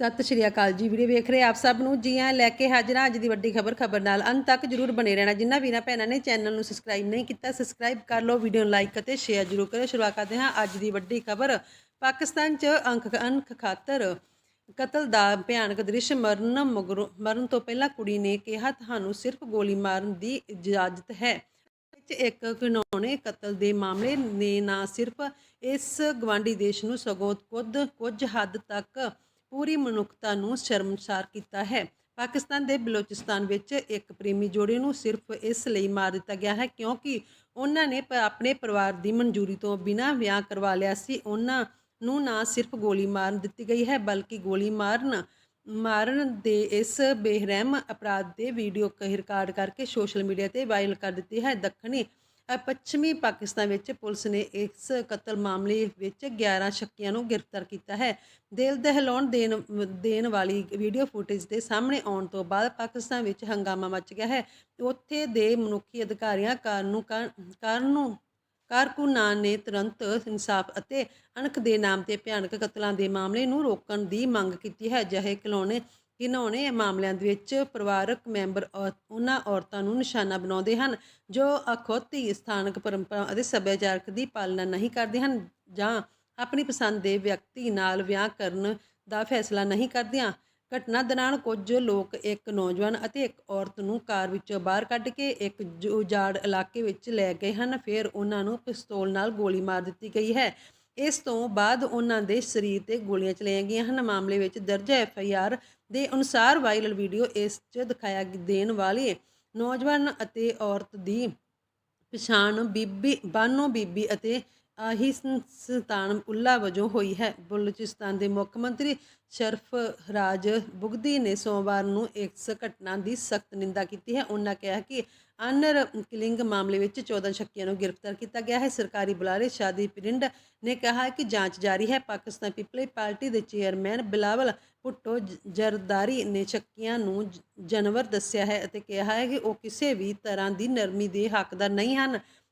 ਸਤਿ ਸ਼੍ਰੀ ਅਕਾਲ ਜੀ ਵੀਡੀਓ ਵੇਖ ਰਹੇ ਆਪ ਸਭ ਨੂੰ? ਜੀ ਆਇਆਂ ਲੈ ਕੇ ਹਾਜ਼ਰ ਹਾਂ ਅੱਜ ਦੀ ਵੱਡੀ ਖਬਰ ਖਬਰ ਨਾਲ ਅੰਤ ਤੱਕ ਜਰੂਰ ਬਣੇ ਰਹਿਣਾ। ਜਿਨ੍ਹਾਂ ਵੀਰਾਂ ਭੈਣਾਂ ਨੇ ਚੈਨਲ ਨੂੰ ਸਬਸਕ੍ਰਾਈਬ ਨਹੀਂ ਕੀਤਾ ਸਬਸਕ੍ਰਾਈਬ ਕਰ ਲਓ ਵੀਡੀਓ ਨੂੰ ਲਾਈਕ ਅਤੇ ਸ਼ੇਅਰ ਜਰੂਰ ਕਰਿਓ। ਸ਼ੁਰੂਆਤ ਕਰਦੇ ਹਾਂ ਅੱਜ ਦੀ ਵੱਡੀ ਖਬਰ। ਪਾਕਿਸਤਾਨ 'ਚ ਅੰਖ ਅੰਖ ਖਾਤਰ ਕਤਲ ਦਾ ਭਿਆਨਕ ਦ੍ਰਿਸ਼ ਮਰਨ ਮਗਰੋਂ, ਮਰਨ ਤੋਂ ਪਹਿਲਾਂ ਕੁੜੀ ਨੇ ਕਿਹਾ, ਤੁਹਾਨੂੰ ਸਿਰਫ ਗੋਲੀ ਮਾਰਨ ਦੀ ਇਜਾਜ਼ਤ ਹੈ। ਵਿੱਚ ਇੱਕ ਘਿਨੌਣੇ ਕਤਲ ਦੇ ਮਾਮਲੇ ਨੇ ਨਾ ਸਿਰਫ ਇਸ ਗਵਾਂਡੀ ਦੇਸ਼ ਨੂੰ ਸਗੋਂ ਕੁਝ ਕੁਝ ਹੱਦ ਤੱਕ ਪੂਰੀ ਮਨੁੱਖਤਾ ਨੂੰ ਸ਼ਰਮਸਾਰ ਕੀਤਾ ਹੈ। ਪਾਕਿਸਤਾਨ ਦੇ ਬਲੋਚਿਸਤਾਨ ਵਿੱਚ ਇੱਕ ਪ੍ਰੇਮੀ ਜੋੜੇ ਨੂੰ ਸਿਰਫ ਇਸ ਲਈ ਮਾਰ ਦਿੱਤਾ ਗਿਆ ਹੈ ਕਿਉਂਕਿ ਉਹਨਾਂ ਨੇ ਪ- ਆਪਣੇ ਪਰਿਵਾਰ ਦੀ ਮਨਜ਼ੂਰੀ ਤੋਂ ਬਿਨਾਂ ਵਿਆਹ ਕਰਵਾ ਲਿਆ ਸੀ। ਉਹਨਾਂ ਨੂੰ ਨਾ ਸਿਰਫ ਗੋਲੀ ਮਾਰ ਦਿੱਤੀ ਗਈ ਹੈ, ਬਲਕਿ ਗੋਲੀ ਮਾਰਨ ਮਾਰਨ ਦੇ ਇਸ ਬੇਰਹਿਮ ਅਪਰਾਧ ਦੇ ਵੀਡੀਓ ਕ- ਰਿਕਾਰਡ ਕਰਕੇ ਸੋਸ਼ਲ ਮੀਡੀਆ ਤੇ ਵਾਇਰਲ ਕਰ ਦਿੱਤੀ ਹੈ। ਦੱਖਣੀ ਪੱਛਮੀ ਪਾਕਿਸਤਾਨ ਵਿੱਚ ਪੁਲਿਸ ਨੇ ਇਸ ਕਤਲ ਮਾਮਲੇ ਵਿੱਚ 11 ਸ਼ੱਕੀਆਂ ਨੂੰ ਗ੍ਰਿਫਤਾਰ ਕੀਤਾ ਹੈ। ਦਿਲ ਦਹਿਲਾਉਣ ਦੇਣ ਦੇਣ ਵਾਲੀ ਵੀਡੀਓ ਫੁਟੇਜ ਦੇ ਸਾਹਮਣੇ ਆਉਣ ਤੋਂ ਬਾਅਦ ਪਾਕਿਸਤਾਨ ਵਿੱਚ ਹੰਗਾਮਾ ਮਚ ਗਿਆ ਹੈ। ਉੱਥੇ ਦੇ ਮਨੁੱਖੀ ਅਧਿਕਾਰੀਆਂ ਕਾਰਨੂੰ ਕਾਰਨੂੰ ਕਾਰਕੁਨਾਂ ਨੇ ਤੁਰੰਤ ਇਨਸਾਫ ਅਤੇ ਅਣਖ ਦੇ ਨਾਮ ਤੇ ਭਿਆਨਕ ਕਤਲਾਂ ਦੇ ਮਾਮਲੇ ਨੂੰ ਰੋਕਣ ਦੀ ਮੰਗ ਕੀਤੀ ਹੈ। ਜਿਹੇ ਖਿਲੌਣੇ ਘਿਨੌਣੇ ਮਾਮਲਿਆਂ ਦੇ ਵਿੱਚ ਪਰਿਵਾਰਕ ਮੈਂਬਰ ਔਰ ਉਹਨਾਂ ਔਰਤਾਂ ਨੂੰ ਨਿਸ਼ਾਨਾ ਬਣਾਉਂਦੇ ਹਨ, ਜੋ ਅਖੌਤੀ ਸਥਾਨਕ ਪਰੰਪਰਾ ਅਤੇ ਸੱਭਿਆਚਾਰਕ ਦੀ ਪਾਲਣਾ ਨਹੀਂ ਕਰਦੇ ਹਨ ਜਾਂ ਆਪਣੀ ਪਸੰਦ ਦੇ ਵਿਅਕਤੀ ਨਾਲ ਵਿਆਹ ਕਰਨ ਦਾ ਫੈਸਲਾ ਨਹੀਂ ਕਰਦੀਆਂ। ਘਟਨਾ ਦੌਰਾਨ ਕੁਝ ਲੋਕ ਇੱਕ ਨੌਜਵਾਨ ਅਤੇ ਇੱਕ ਔਰਤ ਨੂੰ ਕਾਰ ਵਿੱਚੋਂ ਬਾਹਰ ਕੱਢ ਕੇ ਇੱਕ ਜ- ਉਜਾੜ ਇਲਾਕੇ ਵਿੱਚ ਲੈ ਗਏ ਹਨ। ਫਿਰ ਉਹਨਾਂ ਨੂੰ ਪਿਸਤੌਲ ਨਾਲ ਗੋਲੀ ਮਾਰ ਦਿੱਤੀ ਗਈ ਹੈ। ਇਸ ਤੋਂ ਬਾਅਦ ਉਹਨਾਂ ਦੇ ਸਰੀਰ ਤੇ ਗੋਲੀਆਂ ਚਲਾਈਆਂ ਗਈਆਂ ਹਨ। ਮਾਮਲੇ ਵਿੱਚ ਦਰਜ ਐਫ ਆਈ ਆਰ ਦੇ ਅਨੁਸਾਰ ਵਾਇਰਲ ਵੀਡੀਓ ਇਸ 'ਚ ਦਿਖਾਇਆ ਦੇਣ ਵਾਲੇ ਨੌਜਵਾਨ ਅਤੇ ਔਰਤ ਦੀ ਪਛਾਣ ਬੀਬੀ, ਬਾਨੋ ਬੀਬੀ ਅਤੇ ਆਹੀ ਸੁਲਤਾਨ ਉੱਲਾ ਵਜੋਂ ਹੋਈ ਹੈ। ਬਲੂਚਿਸਤਾਨ ਦੇ ਮੁੱਖ ਮੰਤਰੀ ਸ਼ਰਫ ਰਾਜ ਬੁਗਦੀ ਨੇ ਸੋਮਵਾਰ ਨੂੰ ਇਸ ਘਟਨਾ ਦੀ ਸਖਤ ਨਿੰਦਾ ਕੀਤੀ ਹੈ। ਉਹਨਾਂ ਕਿਹਾ ਕਿ ਅਨਰ ਕਿਲਿੰਗ ਮਾਮਲੇ ਵਿੱਚ 14 ਸ਼ੱਕੀਆਂ ਨੂੰ ਗ੍ਰਿਫਤਾਰ ਕੀਤਾ ਗਿਆ ਹੈ। ਸਰਕਾਰੀ ਬੁਲਾਰੇ ਸ਼ਾਦੀ ਪਿੰਡ ਨੇ ਕਿਹਾ ਕਿ ਜਾਂਚ ਜਾਰੀ ਹੈ। ਪਾਕਿਸਤਾਨ ਪੀਪਲ ਪਾਰਟੀ ਦੇ ਚੇਅਰਮੈਨ ਬਿਲਾਵਲ ਭੁੱਟੋ ਜਰਦਾਰੀ ਨੇ ਸ਼ੱਕੀਆਂ ਨੂੰ ਜਨਵਰ ਦੱਸਿਆ ਹੈ ਅਤੇ ਕਿਹਾ ਹੈ ਕਿ ਉਹ ਕਿਸੇ ਵੀ ਤਰ੍ਹਾਂ ਦੀ ਨਰਮੀ ਦੇ ਹੱਕਦਾਰ ਨਹੀਂ ਹਨ।